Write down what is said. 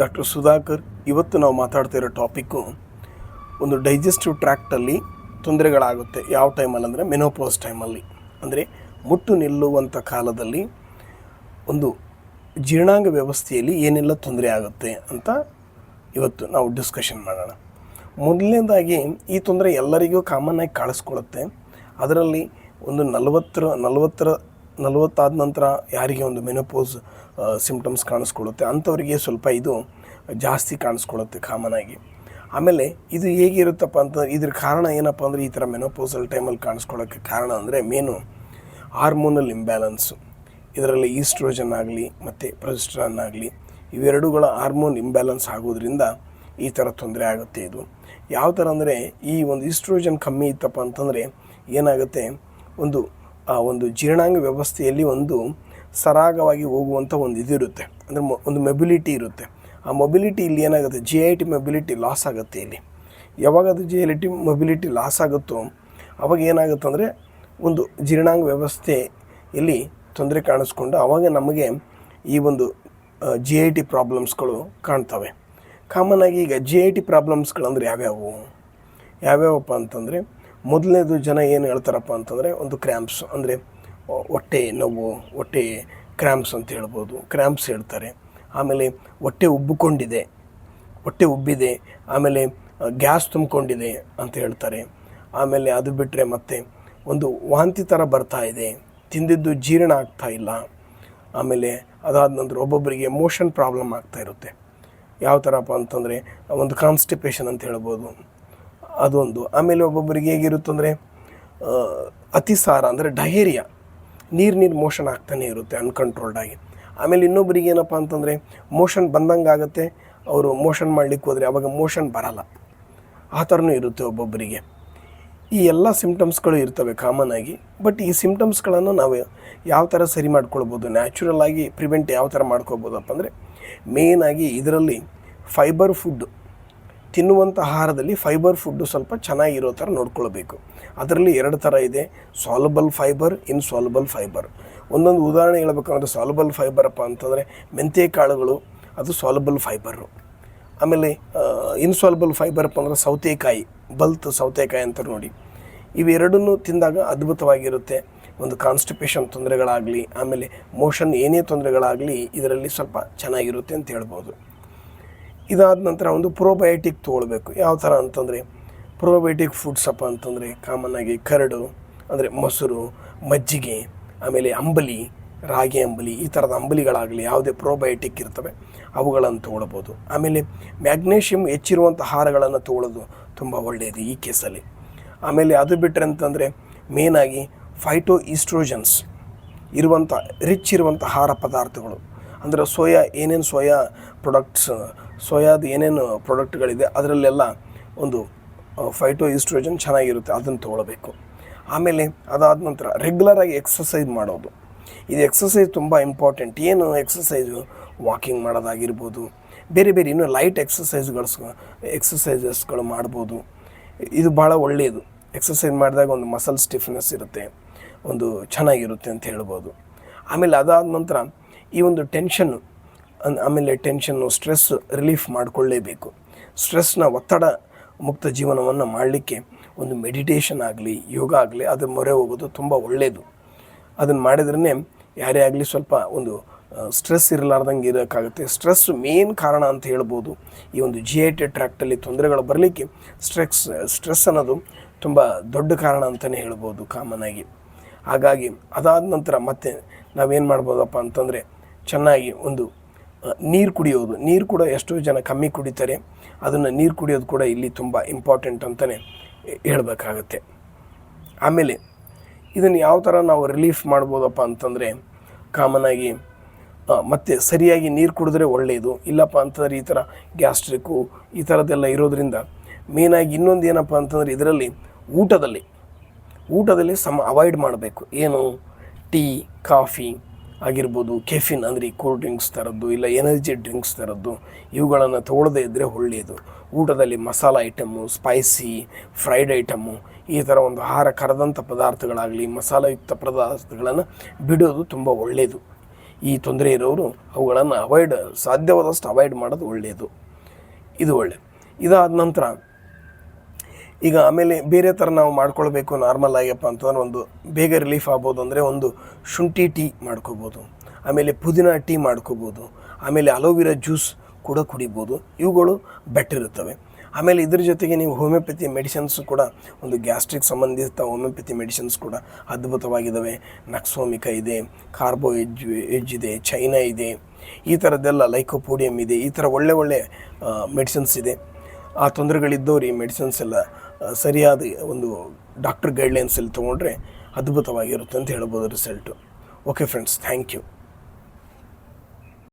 Doctor Sudhakar, ಇವತ್ತು ನಾವು ಮಾತಾಡ್ತಾ ಇರೋ ಟಾಪಿಕ್ಕು ಒಂದು ಡೈಜೆಸ್ಟಿವ್ ಟ್ರ್ಯಾಕ್ಟಲ್ಲಿ ತೊಂದರೆಗಳಾಗುತ್ತೆ. ಯಾವ ಟೈಮಲ್ಲಿ ಅಂದರೆ ಮೆನೋಪೋಸ್ ಟೈಮಲ್ಲಿ ಅಂದರೆ ಮುಟ್ಟು ನಿಲ್ಲುವಂಥ ಕಾಲದಲ್ಲಿ ಒಂದು ಜೀರ್ಣಾಂಗ ವ್ಯವಸ್ಥೆಯಲ್ಲಿ ಏನೆಲ್ಲ ತೊಂದರೆ ಆಗುತ್ತೆ ಅಂತ ಇವತ್ತು ನಾವು ಡಿಸ್ಕಷನ್ ಮಾಡೋಣ. ಮೊದಲನೇದಾಗಿ ಈ ತೊಂದರೆ ಎಲ್ಲರಿಗೂ ಕಾಮನ್ನಾಗಿ ಕಾಣಿಸ್ಕೊಳ್ಳುತ್ತೆ ಅದರಲ್ಲಿ ಒಂದು ನಲವತ್ತರ ನಲವತ್ತರ ನಲವತ್ತಾದ ನಂತರ ಯಾರಿಗೆ ಒಂದು ಮೆನೋಪೋಸ್ ಸಿಂಪ್ಟಮ್ಸ್ ಕಾಣಿಸ್ಕೊಳ್ಳುತ್ತೆ? ಅಂಥವರಿಗೆ ಸ್ವಲ್ಪ ಇದು ಜಾಸ್ತಿ ಕಾಣಿಸ್ಕೊಳ್ಳುತ್ತೆ ಕಾಮನಾಗಿ. ಆಮೇಲೆ ಇದು ಹೇಗಿರುತ್ತಪ್ಪ ಅಂತ, ಇದ್ರ ಕಾರಣ ಏನಪ್ಪ ಅಂದರೆ ಈ ಥರ ಮೆನೋಪೋಸಲ್ ಟೈಮಲ್ಲಿ ಕಾಣಿಸ್ಕೊಳ್ಳೋಕ್ಕೆ ಕಾರಣ ಅಂದರೆ ಮೇನು ಹಾರ್ಮೋನಲ್ ಇಂಬ್ಯಾಲೆನ್ಸು. ಇದರಲ್ಲಿ ಈಸ್ಟ್ರೋಜನ್ ಆಗಲಿ, ಮತ್ತು ಪ್ರೊಜೆಸ್ಟ್ರಾನ್ ಆಗಲಿ, ಇವೆರಡುಗಳ ಹಾರ್ಮೋನ್ ಇಂಬ್ಯಾಲೆನ್ಸ್ ಆಗೋದ್ರಿಂದ ಈ ಥರ ತೊಂದರೆ ಆಗುತ್ತೆ ಇದು. ಯಾವ ಥರ ಅಂದರೆ ಈ ಒಂದು ಈಸ್ಟ್ರೋಜನ್ ಕಮ್ಮಿ ಇತ್ತಪ್ಪ ಅಂತಂದರೆ ಏನಾಗುತ್ತೆ? ಒಂದು ಆ ಒಂದು ಜೀರ್ಣಾಂಗ ವ್ಯವಸ್ಥೆಯಲ್ಲಿ ಒಂದು ಸರಾಗವಾಗಿ ಹೋಗುವಂಥ ಒಂದು ಇದಿರುತ್ತೆ ಅಂದರೆ ಒಂದು ಮೊಬಿಲಿಟಿ ಇರುತ್ತೆ. ಆ ಮೊಬಿಲಿಟಿ ಇಲ್ಲಿ ಏನಾಗುತ್ತೆ? G I T mobility loss ಆಗುತ್ತೆ ಇಲ್ಲಿ. ಯಾವಾಗ ಅದು G I T mobility loss ಆಗುತ್ತೋ, ಅವಾಗ ಏನಾಗುತ್ತೆ ಅಂದರೆ ಒಂದು ಜೀರ್ಣಾಂಗ ವ್ಯವಸ್ಥೆಯಲ್ಲಿ ತೊಂದರೆ ಕಾಣಿಸ್ಕೊಂಡು ಅವಾಗ ನಮಗೆ ಈ ಒಂದು ಜಿ ಐ ಟಿ ಪ್ರಾಬ್ಲಮ್ಸ್ಗಳು ಕಾಣ್ತವೆ. ಕಾಮನ್ ಆಗಿ ಈಗ ಜಿ ಐ ಟಿ ಪ್ರಾಬ್ಲಮ್ಸ್ಗಳಂದ್ರೆ ಯಾವ್ಯಾವು? ಯಾವ್ಯಾವಪ್ಪ ಅಂತಂದರೆ ಮೊದಲನೇದು ಜನ ಏನು ಹೇಳ್ತಾರಪ್ಪ ಅಂತಂದರೆ ಒಂದು ಕ್ರ್ಯಾಂಪ್ಸ್ ಅಂದರೆ ಹೊಟ್ಟೆ ನೋವು, ಹೊಟ್ಟೆ ಕ್ರ್ಯಾಂಪ್ಸ್ ಅಂತ ಹೇಳ್ಬೋದು. ಕ್ರ್ಯಾಂಪ್ಸ್ ಹೇಳ್ತಾರೆ. ಆಮೇಲೆ ಹೊಟ್ಟೆ ಉಬ್ಬಿಕೊಂಡಿದೆ, ಹೊಟ್ಟೆ ಉಬ್ಬಿದೆ, ಆಮೇಲೆ ಗ್ಯಾಸ್ ತುಂಬಿಕೊಂಡಿದೆ ಅಂತ ಹೇಳ್ತಾರೆ. ಆಮೇಲೆ ಅದು ಬಿಟ್ಟರೆ ಮತ್ತೆ ಒಂದು ವಾಂತಿ ಥರ ಬರ್ತಾ ಇದೆ, ತಿಂದಿದ್ದು ಜೀರ್ಣ ಆಗ್ತಾ ಇಲ್ಲ. ಆಮೇಲೆ ಅದಾದ ನಂತರ ಒಬ್ಬೊಬ್ಬರಿಗೆ ಮೋಷನ್ ಪ್ರಾಬ್ಲಮ್ ಆಗ್ತಾ ಇರುತ್ತೆ. ಯಾವ ಥರಪ್ಪ ಅಂತಂದರೆ, ಒಂದು ಕಾನ್ಸ್ಟಿಪೇಷನ್ ಅಂತ ಹೇಳ್ಬೋದು. ಅದೊಂದು. ಆಮೇಲೆ ಒಬ್ಬೊಬ್ಬರಿಗೆ ಹೇಗಿರುತ್ತಂದರೆ ಅತಿಸಾರ ಅಂದರೆ ಡಯೇರಿಯಾ. ನೀರು ನೀರು ಮೋಷನ್ ಆಗ್ತಾನೆ ಇರುತ್ತೆ ಅನ್ಕಂಟ್ರೋಲ್ಡ್ ಆಗಿ. ಆಮೇಲೆ ಇನ್ನೊಬ್ಬರಿಗೆ ಏನಪ್ಪ ಅಂತಂದರೆ, ಮೋಷನ್ ಬಂದಂಗೆ ಆಗುತ್ತೆ, ಅವರು ಮೋಷನ್ ಮಾಡಲಿಕ್ಕೆ ಹೋದರೆ ಅವಾಗ ಮೋಷನ್ ಬರಲ್ಲ. ಆ ಥರನೂ ಇರುತ್ತೆ ಒಬ್ಬೊಬ್ಬರಿಗೆ. ಈ ಎಲ್ಲ ಸಿಮ್ಟಮ್ಸ್ಗಳು ಇರ್ತವೆ ಕಾಮನ್ ಆಗಿ. ಬಟ್ ಈ ಸಿಮ್ಟಮ್ಸ್ಗಳನ್ನು ನಾವು ಯಾವ ಥರ ಸರಿ ಮಾಡ್ಕೊಳ್ಬೋದು ನ್ಯಾಚುರಲ್ ಆಗಿ ಪ್ರಿವೆಂಟ್ ಯಾವ ಥರ ಮಾಡ್ಕೊಬೋದಪ್ಪ ಅಂದರೆ ಮೇಯ್ನಾಗಿ ಇದರಲ್ಲಿ ಫೈಬರ್ ಫುಡ್ ತಿನ್ನುವಂಥ ಆಹಾರದಲ್ಲಿ ಫೈಬರ್ ಫುಡ್ಡು ಸ್ವಲ್ಪ ಚೆನ್ನಾಗಿರೋ ಥರ ನೋಡ್ಕೊಳ್ಬೇಕು. ಅದರಲ್ಲಿ ಎರಡು ಥರ ಇದೆ. Soluble fibre, insoluble fibre. ಒಂದೊಂದು ಉದಾಹರಣೆ ಹೇಳ್ಬೇಕಂದ್ರೆ ಸಾಲಬಲ್ ಫೈಬರಪ್ಪ ಅಂತಂದರೆ ಮೆಂತ್ಯ ಕಾಳುಗಳು, ಅದು ಸಾಲಬಲ್ ಫೈಬರು. ಆಮೇಲೆ ಇನ್ಸಾಲ್ಬಲ್ ಫೈಬರಪ್ಪ ಅಂದರೆ ಸೌತೆಕಾಯಿ, ಬಲ್ತ್ ಸೌತೆಕಾಯಿ ಅಂತ ನೋಡಿ. ಇವೆರಡನ್ನೂ ತಿಂದಾಗ ಅದ್ಭುತವಾಗಿರುತ್ತೆ. ಒಂದು ಕಾನ್ಸ್ಟಿಪೇಷನ್ ತೊಂದರೆಗಳಾಗಲಿ, ಆಮೇಲೆ ಮೋಷನ್ ಏನೇ ತೊಂದರೆಗಳಾಗಲಿ, ಇದರಲ್ಲಿ ಸ್ವಲ್ಪ ಚೆನ್ನಾಗಿರುತ್ತೆ ಅಂತ ಹೇಳ್ಬೋದು. ಇದಾದ ನಂತರ ಒಂದು ಪ್ರೋಬಯೋಟಿಕ್ ತೊಗೊಳ್ಬೇಕು. ಯಾವ ಥರ ಅಂತಂದರೆ ಪ್ರೋಬಯೋಟಿಕ್ ಫುಡ್ಸ್ ಅಪ್ಪ ಅಂತಂದರೆ ಕಾಮನ್ನಾಗಿ ಕರಡು, ಅಂದರೆ ಮೊಸರು, ಮಜ್ಜಿಗೆ, ಆಮೇಲೆ ಅಂಬಲಿ, ರಾಗಿ ಅಂಬಲಿ, ಈ ಥರದ ಅಂಬಲಿಗಳಾಗಲಿ ಯಾವುದೇ ಪ್ರೋಬಯೋಟಿಕ್ ಇರ್ತವೆ, ಅವುಗಳನ್ನು ತೊಗೊಳ್ಬೋದು. ಆಮೇಲೆ ಮ್ಯಾಗ್ನೇಷಿಯಮ್ ಹೆಚ್ಚಿರುವಂಥ ಆಹಾರಗಳನ್ನು ತೊಗೊಳ್ಳೋದು ತುಂಬ ಒಳ್ಳೆಯದು ಈ ಕೇಸಲ್ಲಿ. ಆಮೇಲೆ ಅದು ಬಿಟ್ಟರೆ ಅಂತಂದರೆ ಮೇನಾಗಿ ಫೈಟೋ ಈಸ್ಟ್ರೋಜನ್ಸ್ ಇರುವಂಥ ರಿಚ್ ಇರುವಂಥ ಆಹಾರ ಪದಾರ್ಥಗಳು. ಅಂದರೆ ಸೋಯಾ, ಏನೇನು ಸೋಯಾ ಪ್ರೊಡಕ್ಟ್ಸ್ ಸೋಯಾದ ಏನೇನು ಪ್ರಾಡಕ್ಟ್ಗಳಿದೆ ಅದರಲ್ಲೆಲ್ಲ ಒಂದು ಫೈಟೋ ಈಸ್ಟ್ರೋಜನ್ ಚೆನ್ನಾಗಿರುತ್ತೆ, ಅದನ್ನು ತೊಗೊಳ್ಬೇಕು. ಆಮೇಲೆ ಅದಾದ ನಂತರ ರೆಗ್ಯುಲರಾಗಿ ಎಕ್ಸಸೈಸ್ ಮಾಡೋದು. ಇದು ಎಕ್ಸಸೈಸ್ ತುಂಬ ಇಂಪಾರ್ಟೆಂಟ್ ಏನು ಎಕ್ಸಸೈಸು ವಾಕಿಂಗ್ ಮಾಡೋದಾಗಿರ್ಬೋದು, ಬೇರೆ ಬೇರೆ ಇನ್ನೂ ಲೈಟ್ ಎಕ್ಸಸೈಸ್ಗಳು ಎಕ್ಸಸೈಸಸ್ಗಳು ಮಾಡ್ಬೋದು. ಇದು ಭಾಳ ಒಳ್ಳೆಯದು ಎಕ್ಸಸೈಸ್ ಮಾಡಿದಾಗ ಒಂದು ಮಸಲ್ ಸ್ಟಿಫ್ನೆಸ್ ಇರುತ್ತೆ, ಒಂದು ಚೆನ್ನಾಗಿರುತ್ತೆ ಅಂತ ಹೇಳ್ಬೋದು. ಆಮೇಲೆ ಅದಾದ ನಂತರ ಈ ಒಂದು ಟೆನ್ಷನ್ ಆಮೇಲೆ ಟೆನ್ಷನ್ನು ಸ್ಟ್ರೆಸ್ ರಿಲೀಫ್ ಮಾಡಿಕೊಳ್ಳೇಬೇಕು. ಸ್ಟ್ರೆಸ್ನ ಒತ್ತಡ ಮುಕ್ತ ಜೀವನವನ್ನು ಮಾಡಲಿಕ್ಕೆ ಒಂದು ಮೆಡಿಟೇಷನ್ ಆಗಲಿ, ಯೋಗ ಆಗಲಿ, ಅದ್ರ ಮೊರೆ ಹೋಗೋದು ತುಂಬ ಒಳ್ಳೆಯದು ಅದನ್ನು ಮಾಡಿದ್ರೇ ಯಾರೇ ಆಗಲಿ ಸ್ವಲ್ಪ ಒಂದು ಸ್ಟ್ರೆಸ್ ಇರಲಾರ್ದಂಗೆ ಇರೋಕ್ಕಾಗುತ್ತೆ. ಸ್ಟ್ರೆಸ್ ಮೇನ್ ಕಾರಣ ಅಂತ ಹೇಳ್ಬೋದು. ಈ ಒಂದು ಜಿ ಐ ಟಿ ಟ್ರ್ಯಾಕ್ಟಲ್ಲಿ ತೊಂದರೆಗಳು ಬರಲಿಕ್ಕೆ ಸ್ಟ್ರೆಸ್ ಸ್ಟ್ರೆಸ್ ಅನ್ನೋದು ತುಂಬ ದೊಡ್ಡ ಕಾರಣ ಅಂತಲೇ ಹೇಳ್ಬೋದು ಕಾಮನ್ ಆಗಿ. ಹಾಗಾಗಿ ಅದಾದ ನಂತರ ಮತ್ತೆ ನಾವೇನು ಮಾಡ್ಬೋದಪ್ಪ ಅಂತಂದರೆ ಚೆನ್ನಾಗಿ ಒಂದು ನೀರು ಕುಡಿಯೋದು. ನೀರು ಕೂಡ ಎಷ್ಟೋ ಜನ ಕಮ್ಮಿ ಕುಡಿತಾರೆ. ಅದನ್ನು ನೀರು ಕುಡಿಯೋದು ಕೂಡ ಇಲ್ಲಿ ತುಂಬ ಇಂಪಾರ್ಟೆಂಟ್ ಅಂತಲೇ ಹೇಳಬೇಕಾಗತ್ತೆ. ಆಮೇಲೆ ಇದನ್ನು ಯಾವ ಥರ ನಾವು ರಿಲೀಫ್ ಮಾಡ್ಬೋದಪ್ಪ ಅಂತಂದರೆ ಕಾಮನಾಗಿ ಮತ್ತು ಸರಿಯಾಗಿ ನೀರು ಕುಡಿದ್ರೆ ಒಳ್ಳೆಯದು ಇಲ್ಲಪ್ಪ ಅಂತಂದರೆ ಈ ಥರ ಗ್ಯಾಸ್ಟ್ರಿಕ್ಕು ಈ ಥರದ್ದೆಲ್ಲ ಇರೋದರಿಂದ ಮೇನಾಗಿ ಇನ್ನೊಂದು ಏನಪ್ಪ ಅಂತಂದರೆ ಇದರಲ್ಲಿ ಊಟದಲ್ಲಿ ಊಟದಲ್ಲಿ ಸಮ ಅವಾಯ್ಡ್ ಮಾಡಬೇಕು. ಏನು? ಟೀ ಕಾಫಿ ಆಗಿರ್ಬೋದು ಕೆಫಿನ್ ಅಂದರೆ ಈ ಕೂಲ್ ಡ್ರಿಂಕ್ಸ್ ಥರದ್ದು ಇಲ್ಲ ಎನರ್ಜಿ ಡ್ರಿಂಕ್ಸ್ ಥರದ್ದು ಇವುಗಳನ್ನು ತೊಗೊಳ್ಳದೇ ಇದ್ದರೆ ಒಳ್ಳೆಯದು ಊಟದಲ್ಲಿ masala item spicy fried item ಈ ಥರ ಒಂದು ಆಹಾರ ಕರೆದಂಥ ಪದಾರ್ಥಗಳಾಗಲಿ, ಮಸಾಲಯುಕ್ತ ಪದಾರ್ಥಗಳನ್ನು ಬಿಡೋದು ತುಂಬ ಒಳ್ಳೆಯದು ಈ ತೊಂದರೆ ಇರೋರು ಅವುಗಳನ್ನು ಅವಾಯ್ಡ್ ಸಾಧ್ಯವಾದಷ್ಟು ಅವಾಯ್ಡ್ ಮಾಡೋದು ಒಳ್ಳೆಯದು ಇದು ಒಳ್ಳೆ. ಇದಾದ ನಂತರ ಈಗ ಆಮೇಲೆ ಬೇರೆ ಥರ ನಾವು ಮಾಡ್ಕೊಳ್ಬೇಕು ನಾರ್ಮಲ್ ಆಗ್ಯಪ್ಪ ಅಂತಂದ್ರೆ ಒಂದು ಬೇಗ ರಿಲೀಫ್ ಆಗ್ಬೋದು ಅಂದರೆ ಒಂದು ಶುಂಠಿ ಟೀ ಮಾಡ್ಕೋಬೋದು, ಆಮೇಲೆ ಪುದೀನ ಟೀ ಮಾಡ್ಕೋಬೋದು, ಆಮೇಲೆ ಅಲೋವೆರಾ ಜ್ಯೂಸ್ ಕೂಡ ಕುಡಿಬೋದು, ಇವುಗಳು ಬೆಟರ್ ಇರ್ತವೆ. ಆಮೇಲೆ ಇದ್ರ ಜೊತೆಗೆ ನೀವು ಹೋಮಿಯೋಪತಿ ಮೆಡಿಸಿನ್ಸ್ ಕೂಡ, ಒಂದು ಗ್ಯಾಸ್ಟ್ರಿಕ್ ಸಂಬಂಧಿತ ಹೋಮಿಯೋಪತಿ ಮೆಡಿಸಿನ್ಸ್ ಕೂಡ ಅದ್ಭುತವಾಗಿದ್ದಾವೆ ನಕ್ಸೋಮಿಕ ಇದೆ ಕಾರ್ಬೋ ಎಜ್ ಎಜ್ ಇದೆ, ಚೈನಾ ಇದೆ, ಈ ಥರದ್ದೆಲ್ಲ ಲೈಕೋಪೋಡಿಯಂ ಇದೆ, ಈ ಥರ ಒಳ್ಳೆ ಒಳ್ಳೆ ಮೆಡಿಸಿನ್ಸ್ ಇದೆ. ಆ ತೊಂದರೆಗಳಿದ್ದವ್ರು ಈ ಮೆಡಿಸಿನ್ಸ್ ಎಲ್ಲ ಸರಿಯಾದ ಒಂದು ಡಾಕ್ಟರ್ ಗೈಡ್ಲೈನ್ಸಲ್ಲಿ ತೊಗೊಂಡ್ರೆ ಅದ್ಭುತವಾಗಿರುತ್ತೆ ಅಂತ ಹೇಳ್ಬೋದು result okay friends thank you